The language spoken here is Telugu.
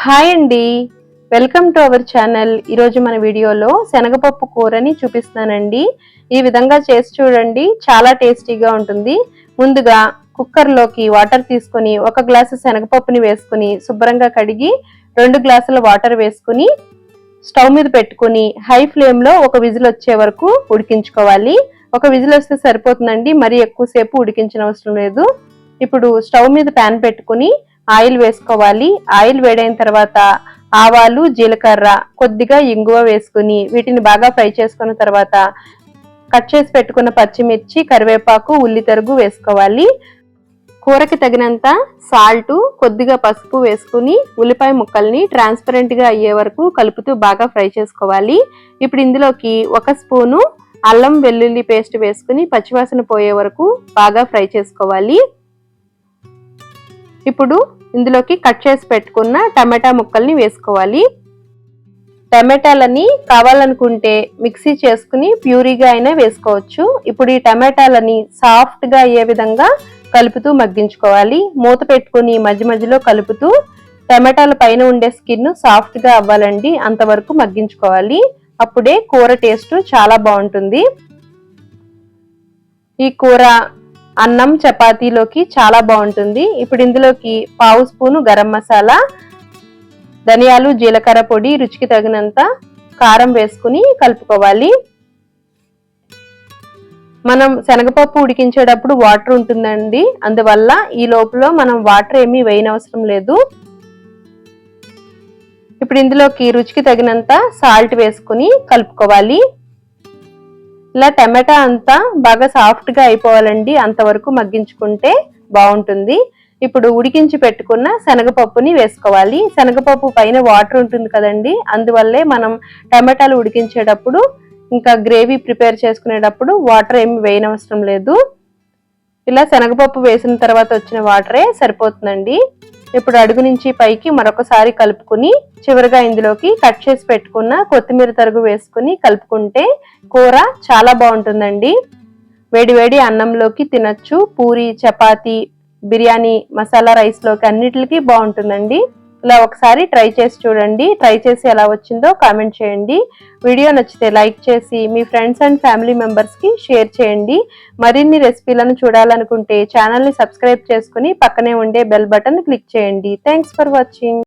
హాయ్ అండి. Welcome to our channel. ఈరోజు మన వీడియోలో శనగపప్పు కూరని చూపిస్తున్నానండి. ఈ విధంగా చేసి చూడండి. చాలా టేస్టీగా ఉంటుంది. ముందుగా కుక్కర్లోకి వాటర్ తీసుకొని ఒక గ్లాసు శనగపప్పుని వేసుకుని శుభ్రంగా కడిగి రెండు గ్లాసుల వాటర్ వేసుకుని స్టవ్ మీద పెట్టుకుని హై ఫ్లేమ్లో ఒక విజిల్ వచ్చే వరకు ఉడికించుకోవాలి. ఒక విజిల్ వస్తే సరిపోతుందండి. మరీ ఎక్కువసేపు ఉడికించిన అవసరం లేదు. ఇప్పుడు స్టవ్ మీద ప్యాన్ పెట్టుకుని ఆయిల్ వేసుకోవాలి. ఆయిల్ వేడైన తర్వాత ఆవాలు జీలకర్ర కొద్దిగా ఇంగువ వేసుకుని వీటిని బాగా ఫ్రై చేసుకున్న తర్వాత కట్ చేసి పెట్టుకున్న పచ్చిమిర్చి కరివేపాకు ఉల్లి తరుగు వేసుకోవాలి. కూరకి తగినంత సాల్ట్ కొద్దిగా పసుపు వేసుకుని ఉల్లిపాయ ముక్కల్ని ట్రాన్స్పరెంట్గా అయ్యే వరకు కలుపుతూ బాగా ఫ్రై చేసుకోవాలి. ఇప్పుడు ఇందులోకి ఒక స్పూను అల్లం వెల్లుల్లి పేస్ట్ వేసుకుని పచ్చివాసన పోయే వరకు బాగా ఫ్రై చేసుకోవాలి. ఇప్పుడు ఇందులోకి కట్ చేసి పెట్టుకున్న టమాటా ముక్కల్ని వేసుకోవాలి. టమాటాలని కావాలనుకుంటే మిక్సీ చేసుకుని ప్యూరీగా అయినా వేసుకోవచ్చు. ఇప్పుడు ఈ టమాటాలని సాఫ్ట్గా అయ్యే విధంగా కలుపుతూ మగ్గించుకోవాలి. మూత పెట్టుకుని మధ్య మధ్యలో కలుపుతూ టమాటాల పైన ఉండే స్కిన్ సాఫ్ట్గా అవ్వాలండి. అంతవరకు మగ్గించుకోవాలి. అప్పుడే కూర టేస్ట్ చాలా బాగుంటుంది. ఈ కూర అన్నం చపాతీలోకి చాలా బాగుంటుంది. ఇప్పుడు ఇందులోకి పావు స్పూను గరం మసాలా ధనియాలు జీలకర్ర పొడి రుచికి తగినంత కారం వేసుకుని కలుపుకోవాలి. మనం శనగపప్పు ఉడికించేటప్పుడు వాటర్ ఉంటుందండి. అందువల్ల ఈ లోపల మనం వాటర్ ఏమీ వేయనవసరం లేదు. ఇప్పుడు ఇందులోకి రుచికి తగినంత సాల్ట్ వేసుకుని కలుపుకోవాలి. ఇలా టమాటా అంతా బాగా సాఫ్ట్గా అయిపోవాలండి. అంతవరకు మగ్గించుకుంటే బాగుంటుంది. ఇప్పుడు ఉడికించి పెట్టుకున్న శనగపప్పుని వేసుకోవాలి. శనగపప్పు పైన వాటర్ ఉంటుంది కదండి. అందువల్లే మనం టమాటాలు ఉడికించేటప్పుడు ఇంకా గ్రేవీ ప్రిపేర్ చేసుకునేటప్పుడు వాటర్ ఏమి వేయనవసరం లేదు. ఇలా శనగపప్పు వేసిన తర్వాత వచ్చిన వాటరే సరిపోతుందండి. ఇప్పుడు అడుగు నుంచి పైకి మరొకసారి కలుపుకుని చివరిగా ఇందులోకి కట్ చేసి పెట్టుకున్న కొత్తిమీర తరుగు వేసుకుని కలుపుకుంటే కూర చాలా బాగుంటుందండి. వేడివేడి అన్నంలోకి తినచ్చు. పూరి చపాతి బిర్యానీ మసాలా రైస్లోకి అన్నిటికీ బాగుంటుందండి. ఇలా ఒకసారి ట్రై చేసి చూడండి. ట్రై చేసి ఎలా వచ్చిందో కామెంట్ చేయండి. వీడియో నచ్చితే లైక్ చేసి మీ ఫ్రెండ్స్ అండ్ ఫ్యామిలీ మెంబర్స్కి షేర్ చేయండి. మరిన్ని రెసిపీలను చూడాలనుకుంటే ఛానల్ని సబ్స్క్రైబ్ చేసుకుని పక్కనే ఉండే బెల్ బటన్ క్లిక్ చేయండి. Thanks for watching.